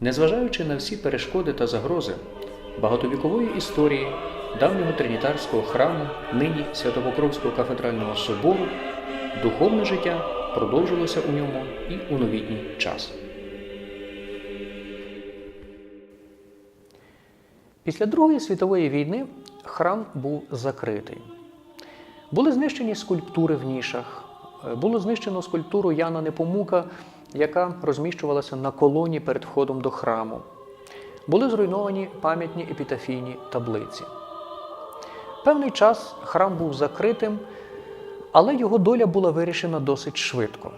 Незважаючи на всі перешкоди та загрози багатовікової історії давнього тринітарського храму, нині Святопокровського кафедрального собору, духовне життя продовжилося у ньому і у новітній час. Після Другої світової війни храм був закритий. Були знищені скульптури в нішах, е, було знищено скульптуру Яна Непомука, яка розміщувалася на колоні перед входом до храму. Були зруйновані пам'ятні епітафійні таблиці. Певний час храм був закритим, але його доля була вирішена досить швидко.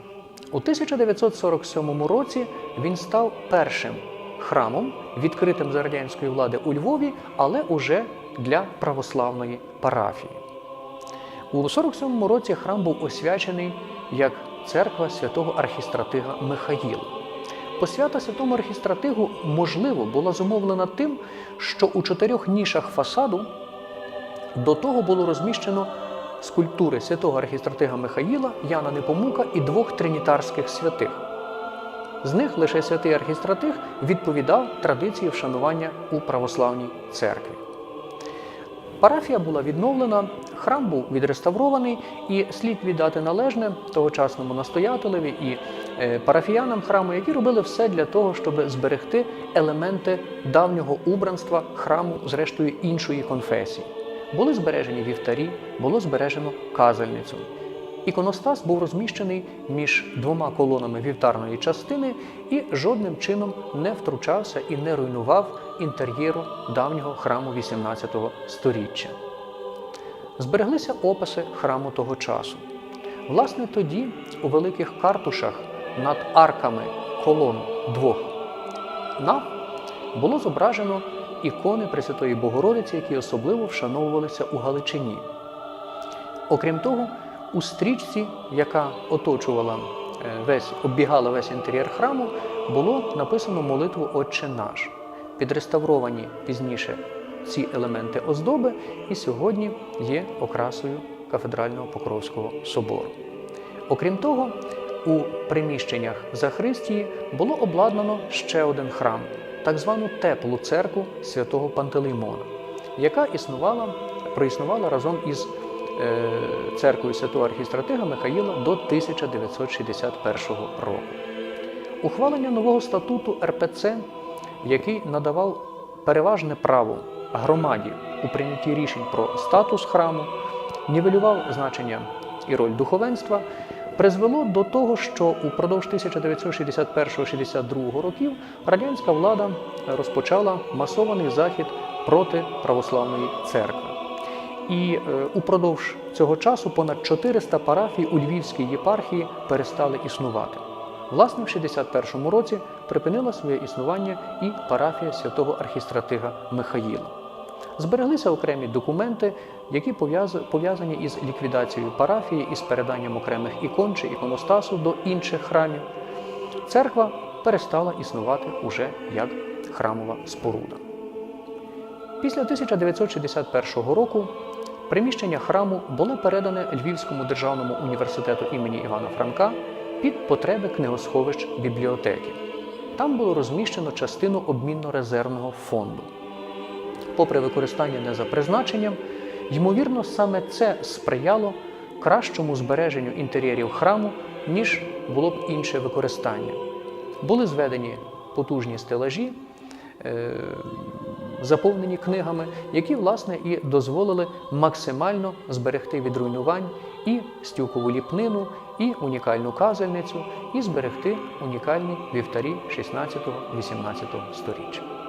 У 1947 році він став першим храмом, відкритим за радянської влади у Львові, але уже для православної парафії. У 47 році храм був освячений як церква святого архістратига Михаїла. Посвята святому архістратигу, можливо, була зумовлена тим, що у чотирьох нішах фасаду до того було розміщено скульптури святого архістратига Михаїла, Яна Непомука і двох тринітарських святих. З них лише святий архістратиг відповідав традиції вшанування у православній церкві. Парафія була відновлена, храм був відреставрований, і слід віддати належне тогочасному настоятелеві і е, парафіянам храму, які робили все для того, щоб зберегти елементи давнього убранства храму, зрештою іншої конфесії. Були збережені вівтарі, було збережено казальницю. Іконостас був розміщений між двома колонами вівтарної частини і жодним чином не втручався і не руйнував інтер'єру давнього храму XVIII століття. Збереглися описи храму того часу. Власне, тоді у великих картушах над арками колон двох нав було зображено ікони Пресвятої Богородиці, які особливо вшановувалися у Галичині. Окрім того, у стрічці, яка оточувала е, весь, оббігала весь інтер'єр храму, було написано молитву Отче наш. Підреставровані пізніше ці елементи оздоби і сьогодні є окрасою кафедрального Покровського собору. Окрім того, у приміщеннях Захристії було обладнано ще один храм, так звану теплу церкву святого Пантелеймона, яка існувала, проіснувала разом із е, церквою святого архістратига Михаїла до 1961 року. Ухвалення нового статуту РПЦ, який надавав переважне право громаді у прийнятті рішень про статус храму, нівелював значення і роль духовенства, призвело до того, що упродовж 1961-62 років радянська влада розпочала масований захід проти православної церкви. І е, упродовж цього часу понад 400 парафій у Львівській єпархії перестали існувати. Власне, в 61-му році припинила своє існування і парафія святого архістратига Михаїла. Збереглися окремі документи, які пов'язані із ліквідацією парафії і з переданням окремих ікон чи іконостасу до інших храмів. Церква перестала існувати уже як храмова споруда. Після 1961 року приміщення храму було передане Львівському державному університету імені Івана Франка під потреби книгосховищ бібліотеки. Там було розміщено частину обмінно-резервного фонду. Попри використання не за призначенням, ймовірно, саме це сприяло кращому збереженню інтер'єрів храму, ніж було б інше використання. Були зведені потужні стелажі, е, заповнені книгами, які власне і дозволили максимально зберегти від руйнувань і стюкову ліпнину, і унікальну казальницю, і зберегти унікальні вівтарі 16-18 століття.